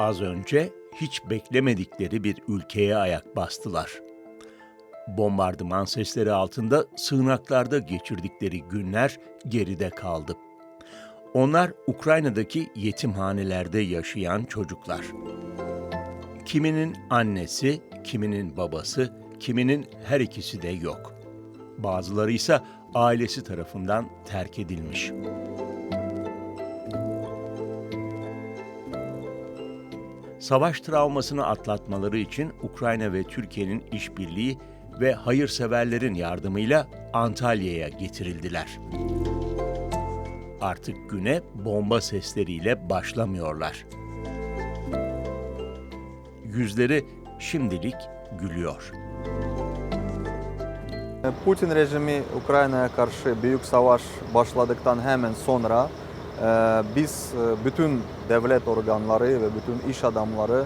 Az önce hiç beklemedikleri bir ülkeye ayak bastılar. Bombardıman sesleri altında sığınaklarda geçirdikleri günler geride kaldı. Onlar Ukrayna'daki yetimhanelerde yaşayan çocuklar. Kiminin annesi, kiminin babası, kiminin her ikisi de yok. Bazıları ise ailesi tarafından terk edilmiş. Savaş travmasını atlatmaları için Ukrayna ve Türkiye'nin işbirliği ve hayırseverlerin yardımıyla Antalya'ya getirildiler. Artık güne bomba sesleriyle başlamıyorlar. Yüzleri şimdilik gülüyor. Putin rejimi Ukrayna'ya karşı büyük savaş başladıktan hemen sonra biz e, bütün devlet organları ve bütün iş adamları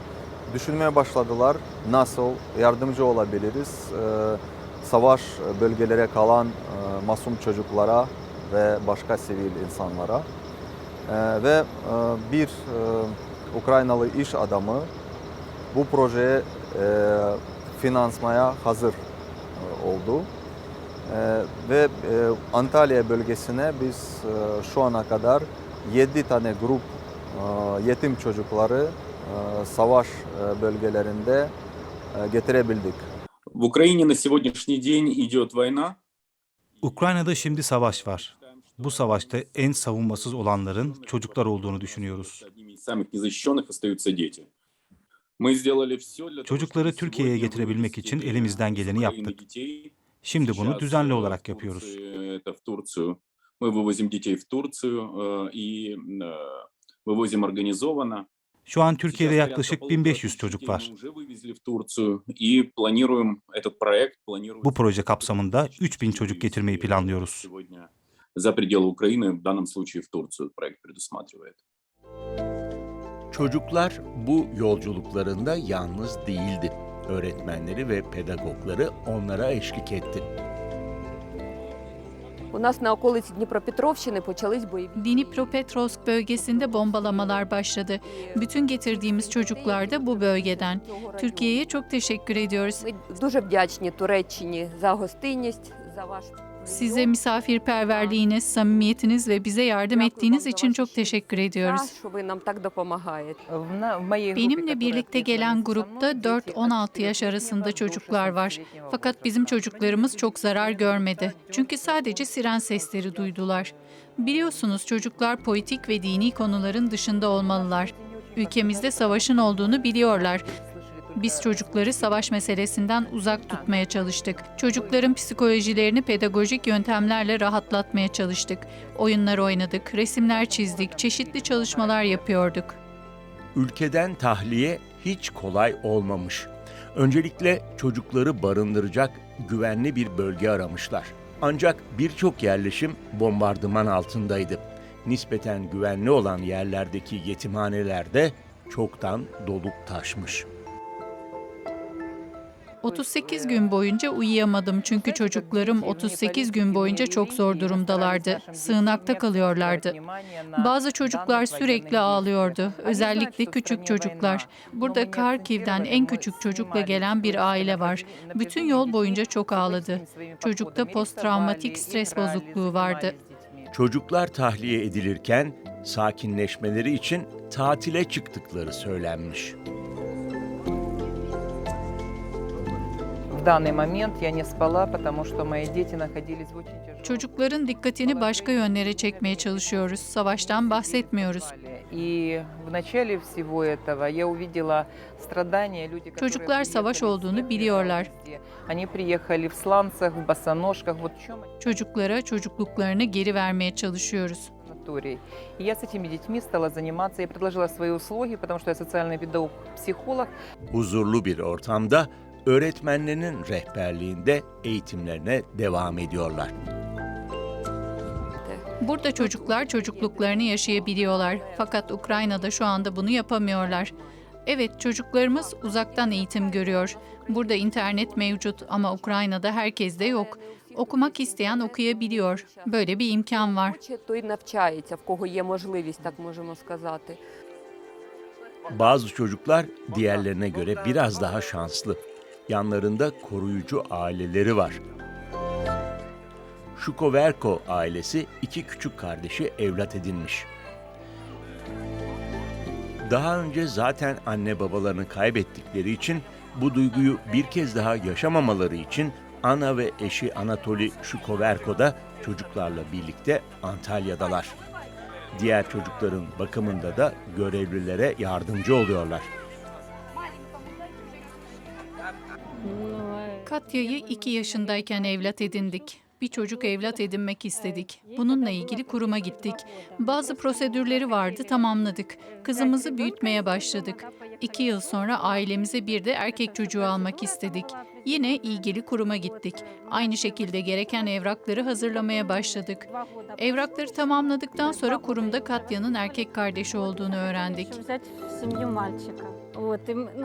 düşünmeye başladılar. Nasıl? Yardımcı olabiliriz. E, savaş bölgelere kalan e, masum çocuklara ve başka sivil insanlara. E, ve e, bir Ukraynalı iş adamı bu projeye finansmaya hazır oldu. Ee, ve Antalya bölgesine biz şu ana kadar 7 tane grup e, yetim çocukları e, savaş e, bölgelerinde getirebildik. Ukrayna'da şimdi savaş var. Bu savaşta en savunmasız olanların çocuklar olduğunu düşünüyoruz. Çocukları Türkiye'ye getirebilmek için elimizden geleni yaptık. Şimdi bunu düzenli olarak yapıyoruz. Турции, Это в Турцию. Мы вывозим детей в Турцию э, и э, вывозим организованно. Şu an Türkiye'de Сейчас порядка yaklaşık полутора 1500 тысяч çocuk детей var. Мы уже вывезли в Турцию и планируем этот проект. Планируем Bu proje kapsamında 3000 çocuk вывести, getirmeyi э, planlıyoruz. Сегодня за пределы Украины, в данном случае в Турцию проект предусматривает. Çocuklar bu yolculuklarında yalnız değildi. Öğretmenleri ve pedagogları onlara eşlik etti. У нас на околиці Дніпропетровщини почались бойові. Dnipropetrovsk bölgesinde bombalamalar başladı. Bütün getirdiğimiz çocuklar da bu bölgeden. Türkiye'ye çok teşekkür ediyoruz. Ми дуже вдячні Туреччині за гостинність, за ваш Size misafirperverliğiniz, samimiyetiniz ve bize yardım ettiğiniz için çok teşekkür ediyoruz. Benimle birlikte gelen grupta 4-16 yaş arasında çocuklar var. Fakat bizim çocuklarımız çok zarar görmedi. Çünkü sadece siren sesleri duydular. Biliyorsunuz çocuklar politik ve dini konuların dışında olmalılar. Ülkemizde savaşın olduğunu biliyorlar biz çocukları savaş meselesinden uzak tutmaya çalıştık. Çocukların psikolojilerini pedagojik yöntemlerle rahatlatmaya çalıştık. Oyunlar oynadık, resimler çizdik, çeşitli çalışmalar yapıyorduk. Ülkeden tahliye hiç kolay olmamış. Öncelikle çocukları barındıracak güvenli bir bölge aramışlar. Ancak birçok yerleşim bombardıman altındaydı. Nispeten güvenli olan yerlerdeki yetimhanelerde çoktan dolup taşmış. 38 gün boyunca uyuyamadım çünkü çocuklarım 38 gün boyunca çok zor durumdalardı. Sığınakta kalıyorlardı. Bazı çocuklar sürekli ağlıyordu, özellikle küçük çocuklar. Burada Karkiv'den en küçük çocukla gelen bir aile var. Bütün yol boyunca çok ağladı. Çocukta posttraumatik stres bozukluğu vardı. Çocuklar tahliye edilirken sakinleşmeleri için tatile çıktıkları söylenmiş. Çocukların dikkatini başka yönlere çekmeye çalışıyoruz. Savaştan bahsetmiyoruz. И в начале всего этого я увидела страдания люди, которые Çocuklar savaş приехали с olduğunu семьями biliyorlar. вместе. Они приехали в сланцах, в босоножках. Вот в чем они Çocuklara çocukluklarını geri vermeye çalışıyoruz. в натуре. И я с этими детьми стала заниматься. Я предложила свои услуги, потому что я социальный педагог, психолог. Huzurlu bir ortamda öğretmenlerinin rehberliğinde eğitimlerine devam ediyorlar. Burada çocuklar çocukluklarını yaşayabiliyorlar. Fakat Ukrayna'da şu anda bunu yapamıyorlar. Evet, çocuklarımız uzaktan eğitim görüyor. Burada internet mevcut ama Ukrayna'da herkes de yok. Okumak isteyen okuyabiliyor. Böyle bir imkan var. Bazı çocuklar diğerlerine göre biraz daha şanslı. Yanlarında koruyucu aileleri var. Şukoverko ailesi iki küçük kardeşi evlat edinmiş. Daha önce zaten anne babalarını kaybettikleri için bu duyguyu bir kez daha yaşamamaları için Ana ve eşi Anatoli Şukoverko da çocuklarla birlikte Antalya'dalar. Diğer çocukların bakımında da görevlilere yardımcı oluyorlar. Katya'yı 2 yaşındayken evlat edindik. Bir çocuk evlat edinmek istedik. Bununla ilgili kuruma gittik. Bazı prosedürleri vardı, tamamladık. Kızımızı büyütmeye başladık. İki yıl sonra ailemize bir de erkek çocuğu almak istedik. Yine ilgili kuruma gittik. Aynı şekilde gereken evrakları hazırlamaya başladık. Evrakları tamamladıktan sonra kurumda Katya'nın erkek kardeşi olduğunu öğrendik.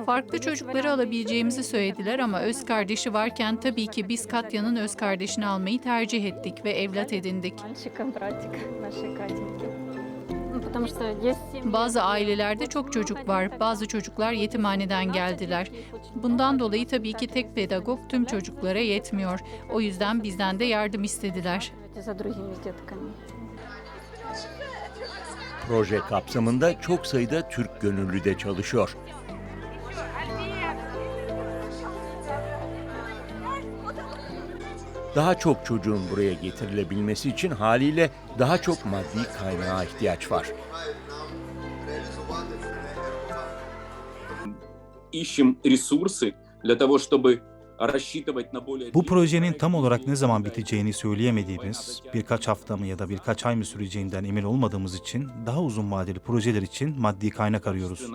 Farklı çocukları alabileceğimizi söylediler ama öz kardeşi varken tabii ki biz Katya'nın öz kardeşini almayı tercih ettik ve evlat edindik. Bazı ailelerde çok çocuk var, bazı çocuklar yetimhaneden geldiler. Bundan dolayı tabii ki tek pedagog tüm çocuklara yetmiyor. O yüzden bizden de yardım istediler. Proje kapsamında çok sayıda Türk gönüllü de çalışıyor. Daha çok çocuğun buraya getirilebilmesi için haliyle daha çok maddi kaynağa ihtiyaç var. Ищем ресурсы для того, чтобы рассчитывать на более... Bu projenin tam olarak ne zaman biteceğini söyleyemediğimiz, birkaç hafta mı ya da birkaç ay mı süreceğinden emin olmadığımız için daha uzun vadeli projeler için maddi kaynak arıyoruz.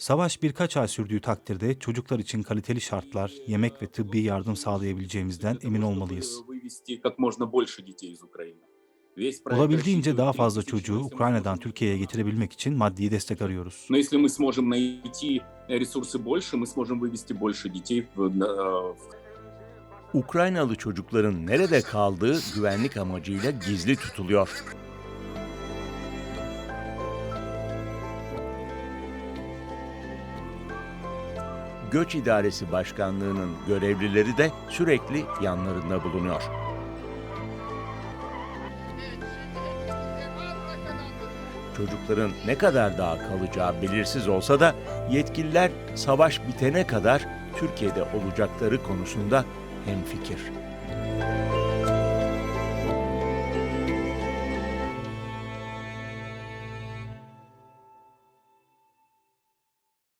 Savaş birkaç ay sürdüğü takdirde çocuklar için kaliteli şartlar, yemek ve tıbbi yardım sağlayabileceğimizden emin olmalıyız. Olabildiğince daha fazla çocuğu Ukrayna'dan Türkiye'ye getirebilmek için maddi destek arıyoruz. Ukraynalı çocukların nerede kaldığı güvenlik amacıyla gizli tutuluyor. Göç İdaresi Başkanlığı'nın görevlileri de sürekli yanlarında bulunuyor. Çocukların ne kadar daha kalacağı belirsiz olsa da yetkililer savaş bitene kadar Türkiye'de olacakları konusunda hemfikir.